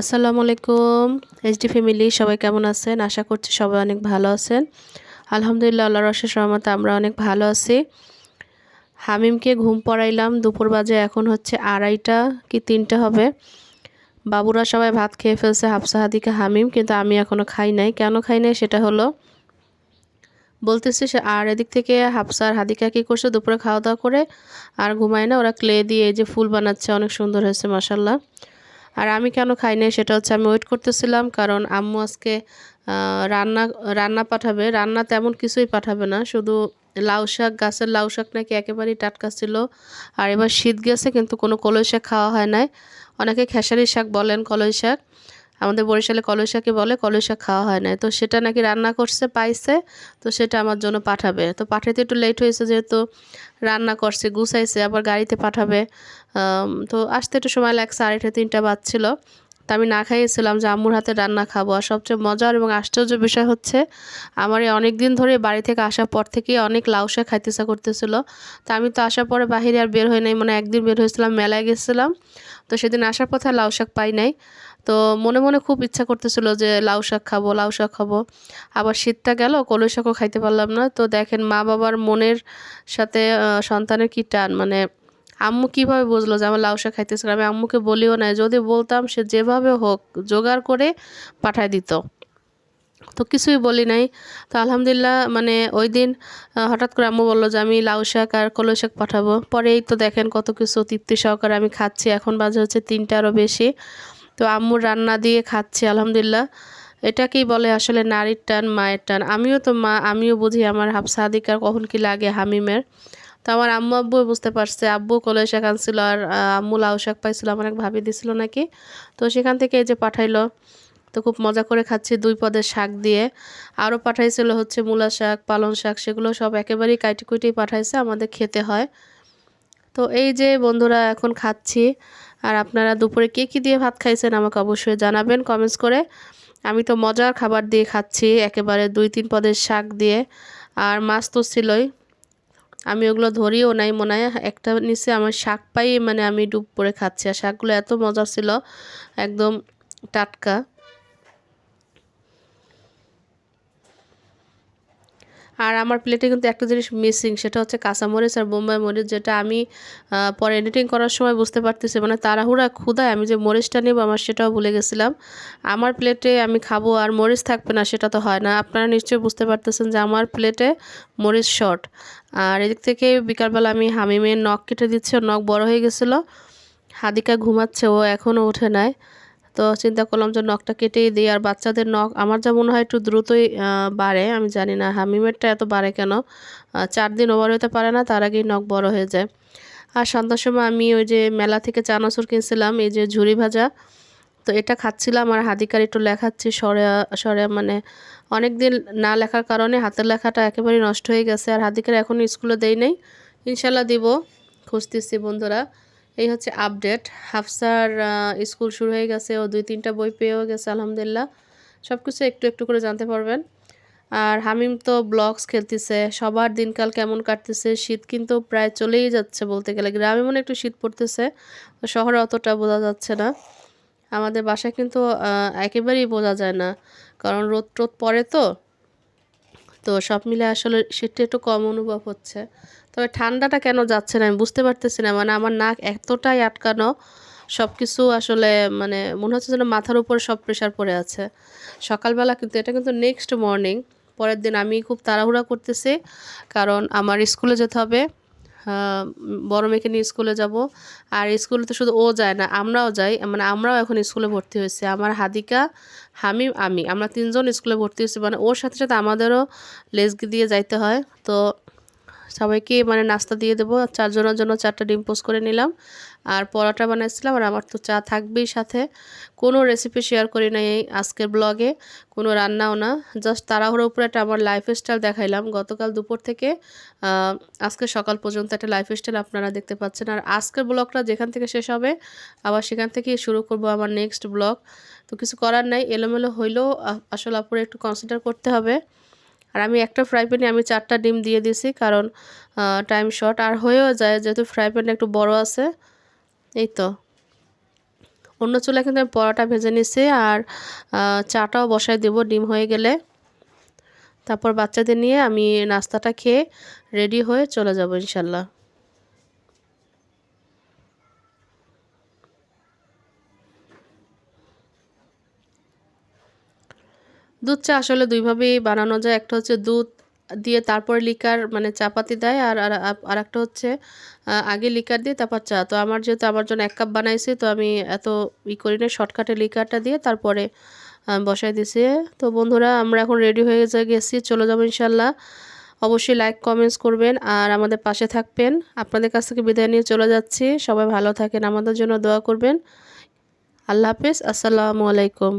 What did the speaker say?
আসসালামু আলাইকুম। HD family, সবাই কেমন আছেন? আশা করছি সবাই অনেক ভালো আছেন। আলহামদুলিল্লাহ আল্লাহ রসের সহমতে আমরা অনেক ভালো আছি। হামিমকে ঘুম পড়াইলাম, দুপুর বাজে, এখন হচ্ছে আড়াইটা কি তিনটা হবে। বাবুরা সবাই ভাত খেয়ে ফেলছে, হাফসা হাদিকা হামিম, কিন্তু আমি এখনও খাই নাই। কেন খাই নাই সেটা হলো, বলতেছি সে, আর এদিক থেকে হাফসার হাদিকা কী করছে? দুপুরে খাওয়া দাওয়া করে আর ঘুমায় না? ওরা ক্লে দিয়ে যে ফুল বানাচ্ছে, অনেক সুন্দর হয়েছে মাসাল্লাহ আর আমি কেন খাই নাই সেটা হচ্ছে আমি ওয়েট করতেছিলাম, কারণ আম্মু আজকে রান্না রান্না পাঠাবে। রান্না তেমন কিছুই পাঠাবে না, শুধু লাউ শাক, গাছের লাউ শাক নাকি একেবারেই টাটকা ছিল। আর এবার শীত গেছে, কিন্তু কোনো কলই শাক খাওয়া হয় নাই। অনেকে খেসারি শাক বলেন, কলই শাক। আমাদের বরিশালে কলই শাকে বলে কলই শাক খাওয়া হয় না তো সেটা নাকি রান্না করছে, পাইছে, তো সেটা আমার জন্য পাঠাবে। তো পাঠাতে একটু লেট হয়েছে যেহেতু রান্না করছে, গুছাইছে, আবার গাড়িতে পাঠাবে। তো আসতে একটু সময় লাগছে, আড়াইটা, তিনটা বাজছিল। তা আমি না খাইয়েছিলাম যে আম্মুর হাতে রান্না খাব। আর সবচেয়ে মজার এবং আশ্চর্য বিষয় হচ্ছে, আমার এই অনেক দিন ধরে বাড়ি থেকে আসার পর থেকেই অনেক লাউ শাক খাইতে ইচ্ছা করতেছিল। তা আমি তো আসার পরে বাহিরে আর বের হই নাই মানে একদিন বের হয়েছিলাম, মেলায় গেছিলাম। তো সেদিন আসার পথে লাউ শাক পাই নাই। তো মনে মনে খুব ইচ্ছা করতেছিল যে লাউ শাক খাব, লাউ শাক খাব। আবার শীতটা গেল কলই শাকও খাইতে পারলাম না। তো দেখেন মা বাবার মনের সাথে সন্তানের কী টান? মানে আম্মু কীভাবে বুঝলো যে আমার লাউ শাক খাইতেছিল আমি আম্মুকে বলিও নাই, যদি বলতাম সে যেভাবে হোক জোগাড় করে পাঠায় দিত। তো কিছুই বলি নাই। তো আলহামদুলিল্লাহ মানে ওই দিন হঠাৎ করে আম্মু বলল যে আমি লাউ শাক আর কলই শাক পাঠাবো। পরেই তো দেখেন কত কিছু তৃপ্তি সহকারে আমি খাচ্ছি। এখন বাজে হচ্ছে তিনটা আরও বেশি। তো আম্মুর রান্না দিয়ে খাচ্ছি, আলহামদুলিল্লাহ। এটাকেই বলে আসলে নারীর টান, মায়ের টান। আমিও তো মা, আমিও বুঝি আমার হাফসা আদিকার কখন কি লাগে হামিমের। তো আমার আম্মু আব্বু বুঝতে পারছে আব্বু কলই শাক আনছিল আর আম্মু লাউ শাক পাইছিল, আমার এক ভাবি দিছিল নাকি। তো সেখান থেকে এই যে পাঠাইলো, তো খুব মজা করে খাচ্ছি দুই পদের শাক দিয়ে। আরও পাঠাইছিল হচ্ছে মূলা শাক, পালং শাক, সেগুলো সব একেবারেই কাইটি কুইটি পাঠাইছে, আমাদের খেতে হয়। তো এই যে বন্ধুরা, এখন খাচ্ছি। আর আপনারা দুপুরে কে কী দিয়ে ভাত খাইছেন আমাকে অবশ্যই জানাবেন কমেন্টস করে। আমি তো মজার খাবার দিয়ে খাচ্ছি, একেবারে দুই তিন পদের শাক দিয়ে। আর মাছ তো ছিলই। আমি ওগুলো ধরিও নাই মনে হয়। একটা নিচে আমার শাক পাই মানে আমি ডুব পরে খাচ্ছি। আর শাকগুলো এত মজা ছিল, একদম টাটকা। আর আমার প্লেটে কিন্তু একটা জিনিস মিসিং সেটা হচ্ছে কাঁচামরিচ আর বোম্বাই মরিচ, যেটা আমি পরে এডিটিং করার সময় বুঝতে পারতেছি। মানে তাড়াহুড়া ক্ষুদায় আমি যে মরিচটা নেব, আমার সেটাও ভুলে গেছিলাম। আমার প্লেটে আমি খাব আর মরিচ থাকবে না, সেটা তো হয় না। আপনারা নিশ্চয়ই বুঝতে পারতেছেন যে আমার প্লেটে মরিচ শর্ট আর এদিক থেকে বিকালবেলা আমি হামিমের নখ কেটে দিচ্ছি নখ বড় হয়ে গেছিল। হাদিকা ঘুমাচ্ছে, ও এখনও ওঠে নাই। তো চিন্তা করলাম যে নখটা কেটেই দিই আর বাচ্চাদের নখ আমার যা মনে হয় একটু দ্রুতই বাড়ে, আমি জানি না, হামিমেরটা এত বাড়ে কেন? চার দিন ওভার হতে পারে না, তার আগেই নখ বড় হয়ে যায়। আর সন্ধ্যার সময় আমি ওই যে মেলা থেকে চানাচুর কিনছিলাম, এই যে ঝুড়ি ভাজা, তো এটা খাচ্ছিলাম আর হাদিকার একটু লেখাচ্ছি, সরে সরে মানে অনেক দিন না লেখার কারণে হাতের লেখাটা একেবারেই নষ্ট হয়ে গেছে। আর হাদিকার এখন স্কুলে দেই নেই। ইনশাল্লাহ দিব, খুঁজতেছি বন্ধুরা। এই হচ্ছে আপডেট হাফসার স্কুল শুরু হয়ে গেছে, ও দুই তিনটা বই পেয়েও গেছে, আলহামদুলিল্লাহ। সব কিছু একটু একটু করে জানতে পারবেন। আর হামিম তো ব্লগস খেলতেছে, সবার দিনকাল কেমন কাটতেছে? শীত কিন্তু প্রায় চলেই যাচ্ছে বলতে গেলে। গ্রামে মনে একটু শীত পড়তেছে শহরে অতটা বোঝা যাচ্ছে না। আমাদের বাসায় কিন্তু একেবারেই বোঝা যায় না, কারণ রোদ টোদ পড়ে তো। তো সব মিলে আসলে শীতটা একটু কম অনুভব হচ্ছে। তবে ঠান্ডাটা কেন যাচ্ছে না আমি বুঝতে পারতেছি না। মানে আমার নাক এতটাই আটকানো সব কিছু আসলে মানে মনে হচ্ছে যেন মাথার উপর সব প্রেশার পড়ে আছে। সকালবেলা কিন্তু, এটা কিন্তু নেক্সট মর্নিং পরের দিন আমি খুব তাড়াহুড়া করতেছি, কারণ আমার স্কুলে যেতে হবে। বড় মেয়েকে নিয়ে স্কুলে যাব, আর স্কুলে তো শুধু ও যায় না, আমরাও যাই। মানে আমরাও এখন স্কুলে ভর্তি হয়েছি। আমার হাদিকা, হামিম, আমি, আমরা তিনজন স্কুলে ভর্তি হয়েছি। মানে ওর সাথে সাথে আমাদেরও লেজগি দিয়ে যাইতে হয়। তো সবাইকে মানে নাস্তা দিয়ে দেবো। চারজনের জন্য চারটা ডিম পোস্ট করে নিলাম। আর পরোটা বানাইছিলাম আর আমার তো চা থাকবেই সাথে। কোনো রেসিপি শেয়ার করি নাই এই আজকের ব্লগে কোনো রান্নাও না। জাস্ট তাড়াহুড়ো উপরে একটা আমার লাইফস্টাইল দেখাইলাম। গতকাল দুপুর থেকে আজকে সকাল পর্যন্ত একটা লাইফস্টাইল আপনারা দেখতে পাচ্ছেন। আর আজকের ব্লগটা যেখান থেকে শেষ হবে, আবার সেখান থেকেই শুরু করব আমার নেক্সট ব্লগ তো কিছু করার নাই, এলোমেলো হইলেও আসলে আপনারা একটু কনসিডার করতে হবে। আর আমি একটা ফ্রাই প্যানে আমি চারটা ডিম দিয়ে দিয়েছি কারণ টাইম শর্ট আর হয়েও যায়, যেহেতু ফ্রাই প্যানটা একটু বড় আছে, এই তো। অন্য চুলা কিন্তু আমি পরোটা ভেজে নিছি আর চাটাও বসায় দেব ডিম হয়ে গেলে। তারপর বাচ্চাদের নিয়ে আমি নাস্তাটা খেয়ে রেডি হয়ে চলে যাব, ইনশাল্লাহ। দুধ চা আসলে দুইভাবেই বানানো যায়। একটা হচ্ছে দুধ দিয়ে তারপর লিকার মানে চাপাতি দেয় আর আর একটা হচ্ছে আগে লিকার দিয়ে তারপর চা। তো আমার যেহেতু আমার জন্য এক কাপ বানাইছি, তো আমি এত ই করি না, শর্টকাটে লিকারটা দিয়ে তারপরে বসাই দিছি। তো বন্ধুরা, আমরা এখন রেডি হয়ে গেছি, চলে যাব ইনশাল্লাহ। অবশ্যই লাইক, কমেন্টস করবেন আর আমাদের পাশে থাকবেন। আপনাদের কাছ থেকে বিদায় নিয়ে চলে যাচ্ছি। সবাই ভালো থাকেন, আমাদের জন্য দোয়া করবেন। আল্লাহ হাফেজ, আসসালামু আলাইকুম।